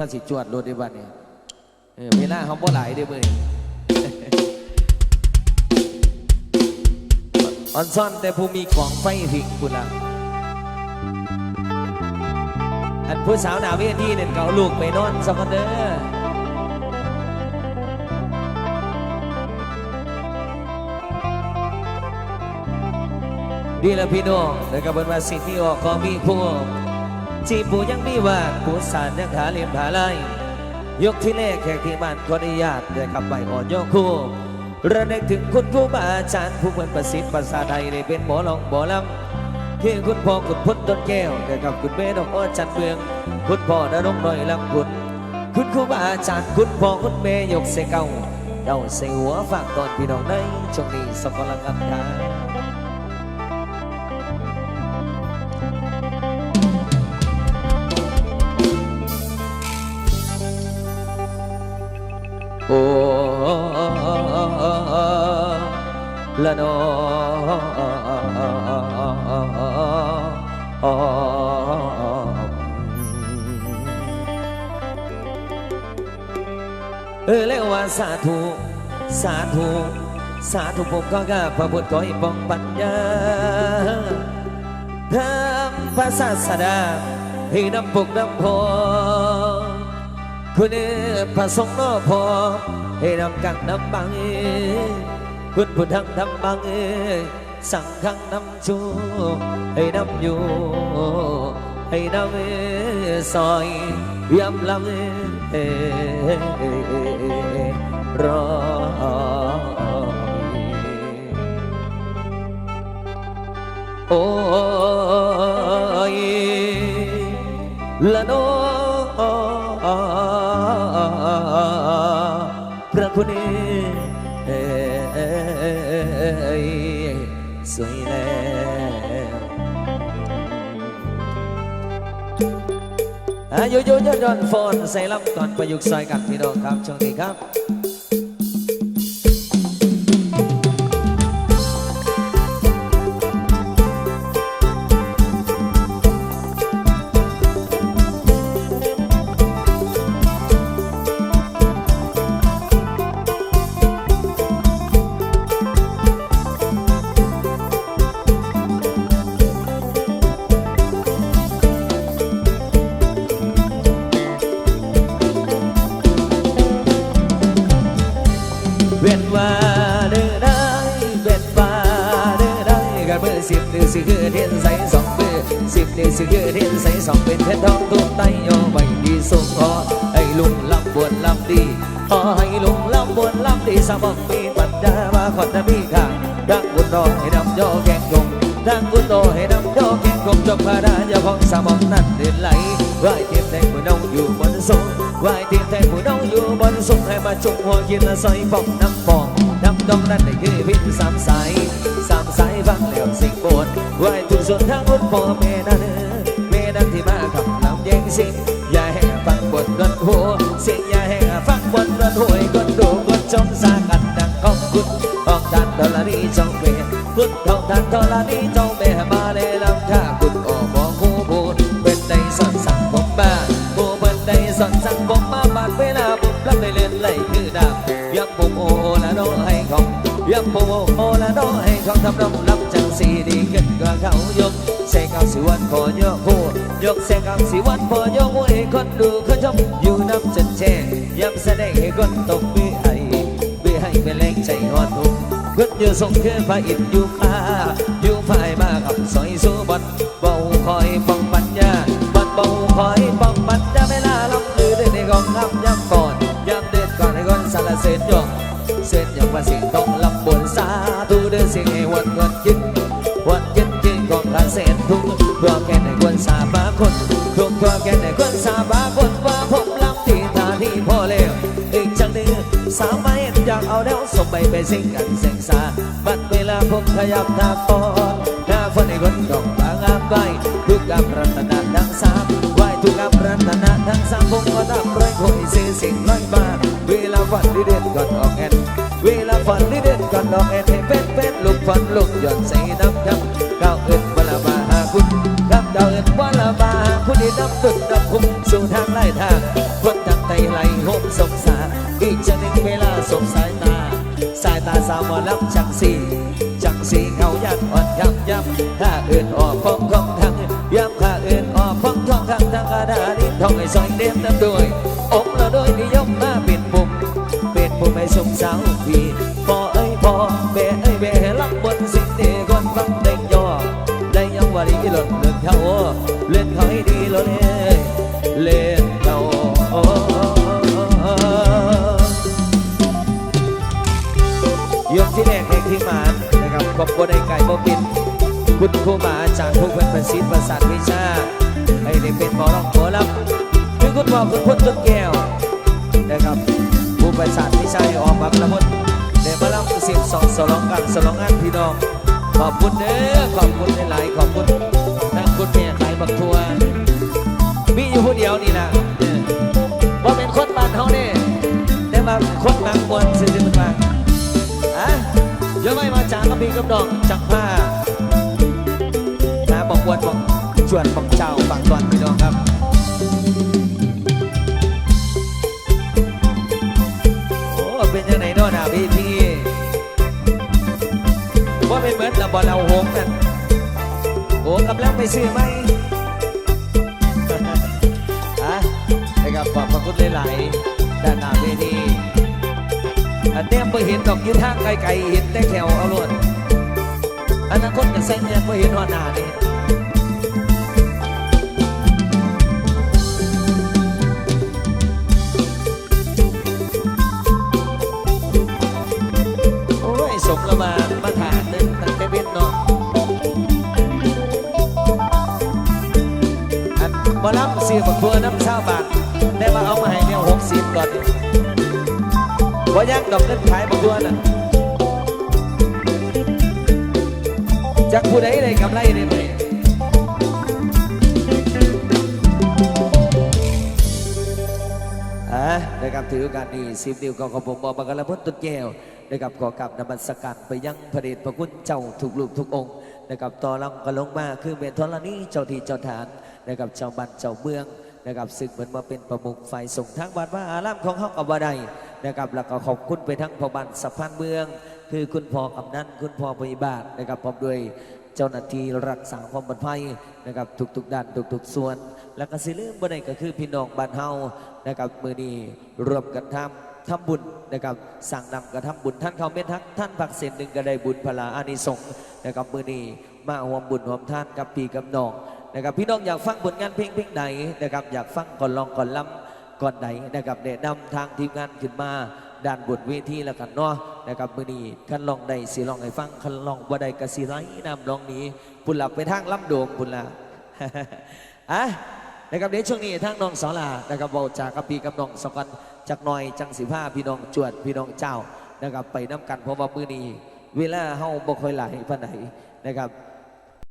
ถ้าสิจวดรถได้บัดเนี่ยเออเวลาเขาบ่หลายเด้อเว้ยออนซ่อนแต่ผู้มีของไฟหิงกุละอันผู้สาวหนาเวทีเนี่ยเขาเอาลูกไปนอนสักคนเด้อดีแล้วพี่น้องแล้วก็เป็นว่าสิ่งที่ออกก็มีผู้ จีผู้ยังมีว่าผู้สารยังหาเลียมหาไล่ยกที่เลขแขกที่บ้านขออนุญาตเด้คำใบอ่อนโยกคู่ระลึกถึงคุณผู้บาอาจารย์ผู้เป็นประสิทธิ์ภาษาไทยได้เป็นหมอลองหมอลำที่คุณพ่อคุณพุทธต้นแก้วเด้กับคุณแม่ดอกอ้อจันเมือง คุณพ่อนรงน้อยลำคุณคุณครูบาอาจารย์คุณพ่อคุณแม่ยกเสเก่าเจ้าเสหัวฝากตอนพี่น้องในช่วงนี้สกลังกันทา โอ้ละนอเออแล้วว่าสาธุ สาธุ สาธุผมก็กาพระพุทธขอให้ปองปัญญาทำพระศาสดาให้น้ำปกน้ำพอ คุณพระสงฆ์นอพอให้นำกังนำบังคุณพุทธังนำบังสั่งฆังนำชูให้นำอยู่ให้นำซอยยำลำรอโอ้ยละโน ยสวยแล้วอายุยุยดอนฟอนใส่ลำก่อนประยุกต์ใส่กันพี่น้องครับช่วงนี้ครับ ได้กันเมื่อสิบเดือนสิคือเทียนใสสองเบอร์สิบเดือนสิคือเทียนใสสองเป็นเพชรทองตุ้มไตโยใบดีส่งขอให้ลุงลำบวนลำดีขอให้ลุงลำบวนลำดีสมองมี ปัญญามาขอนจะมีข้างดังบุญรอให้ดำดงบุญโตให้ดำยองนั้นเดินไหลไหวเทียมแดงผู้น้องอยู่บนสูงไหวเทียมแดงผู้น้องอยู่บนสูงให้มาจุกหัวกินละซอยฟองน้ำฟองน้ำดองนั้นได้คือพิษสามสายสามสายฟังแล้วสิ่งปวดไหวทุกส่วนทางรุ่นพ่อแม่นั้นแม่นั้นที่มาขับลำแยงสิ่งอย่าให้ฟังบทดนหัวสิ่งอย่าให้ฟังบทดนหวยคนดูคนชมสากันดังของคุณออกทานธรณีจงเวคุณทองทานธรณีจงเวมาเลยลำท่า ยกคู่ยกแสกเอาสิวันพอยกให้คนดูคนชมอยู่น้ำจันแช่ย้ำแสดงให้คนตกมือให้เพื่อให้เป็นแรงใจหอดหุ่มขึ้นอยู่ส่งเคือพระอินทร์อยู่ข้าอยู่ฝ่ายมากับสอยสู้บัดเบาคอยฟัง ทุกแก่ในคนสาบาคนว่าผมลำที่ทาที่พอเลวอีกจังหนึ่งสาวไม่อยากเอาแล้วส่งไปไปสิงกันเสียงสาบัดเวลาผมขยับทางปอนหน้าฝนในคนดอกบางอาบใบทุกกำรัตนาทั้งสามไหวทุกกำรัตนาทั้งสามผมก็ทำร้อยคอยเสียสิ่งร้อยบาทเวลาฝันที่เด็ดก่อนออกแอนเวลาฝันที่เด็ดก่อนออกแอนให้เป็นเป็นลูกฝันลูกหย่อนใส่น้ ฝึกดับคุมสู่ทางไล่ทางคนดังไตไหลหมสงสารอีกจะนิ่งเวลาสงสายตา สายตาสาวมาลับจังสีจังสีเขายัดอ่อนยำยำถ้าอื่นออกฟ้องทองทางยำถ้าอื่นออกฟ้องทองทางทางกระดาษทองไอ้ซอยเด็มน้ำด้วยอมละด้วยนิยมมาเป็นปุ่มเป็นปุ่มไอ้สงสาวผี ครับขอบคุณไอ้ไก่บ่บินคุณครูบาอาจารย์ผู้เป็นประสิทธิ์ประสาทวิชา ให้ได้เป็นหมอร้องหมอลำคือคุณพ่อคุณพ่นต้นแก้วนะครับผู้ประสานที่ใช้ออกมาประมดเดี๋ยวมาเล่าสียงสองสลองกันสลองงานพี่น้อง ขอบคุณเด้อขอบคุณหลายๆขอบคุณทั้งคุณแม่ขายบักทัวมีอยู่ผู้เดียวนี่นะว่าเป็นคนบ้านเขาเนี่ยแต่มาคนบางมวนซื่อๆมาอะ เยอะไม่มาจากกระบี่กับดองจักผ้านะบอกวนบอกชวนบอกเจ้าบางตอนพี่น้องครับโอ้เป็นยังไงเนาะนะพี่พี่ว่าเป็นเหมือนกับบอลเอาหงส์นั่นโอ้กำลังไปซื้อไหมอะนะครับขอบพระคุณหลายๆด้านหน้าเวที อันเนี้ยไปเห็นดอกยืนทางไกลๆเห็นแต่แถวเอาลวนอนาคตจะเส้นเนี่ยไปเห็นหัวหน้านี่โอ้ยสมละมา บ่ยักดอกเงินขายบักทัวน่ะจากผู้ใดได้กำไรได้ไหมอะนะครับถือโอกาสนี้สิบนิ้วก็ขอผมบอกบังกะละพุทธตุนแก้วนะครับขอกลับนมัสการไปยังพระเดชพระคุณเจ้าทุกลูกทุกองค์นะครับต่อลำก็ลงมาคือเมนทรณีเจ้าที่เจ้าฐานนะครับเจ้าบ้านเจ้าเมืองนะครับซึ่งเหมือนมาเป็นประมุขฝ่ายส่งทางวัดว่าอารามของเฮากับว่าใด นะครับแล้วก็ขอบคุณไปทั้งพ่อบ้านสะพานเมือง คือคุณพ่อกำนันคุณพ่อปฏิบาทนะครับพร้อมด้วยเจ้าหน้าที่รักษาความปลอดภัยนะครับทุกๆด้านทุกๆส่วน แล้วก็สิลืมบ่ได้ก็คือพี่น้องบ้านเฮานะครับมือนี้รวมกันทำทำบุญนะครับสั่งนำกระทำบุญท่านเขาเม็ดทักท่านผักเศษหนึ่งก็ได้บุญพลาอานิสงส์นะครับมือนี้มาห่วมบุญห่วมท่านกับปีกับน้องนะครับพี่น้องอยากฟังผลงานเพลงเพลงใดนะครับอยากฟังก่อนลองก่อนล้ำ ก่อนใดนะครับแนะนำทางทีมงานขึ้นมาด้านบนเวทีแล้วกันเนาะนะครับมือนี้คันลองได้สิลองให้ฟังคันลองบ่ได้ก็สิไรนำลองนี้พุ่นหลับไปทางล่ำโดมพุ่นละอะนะครับเดี๋ยวช่วงนี้ทางน้องสาวลานะครับเบาจากกับพี่กับน้องสกันจากหน่อยจังสิผ้าพี่น้องจวดพี่น้องเจ้านะครับไปน้ำกันเพราะว่ามือนี้เวลาเฮาบ่ค่อยหลายปานใดนะครับ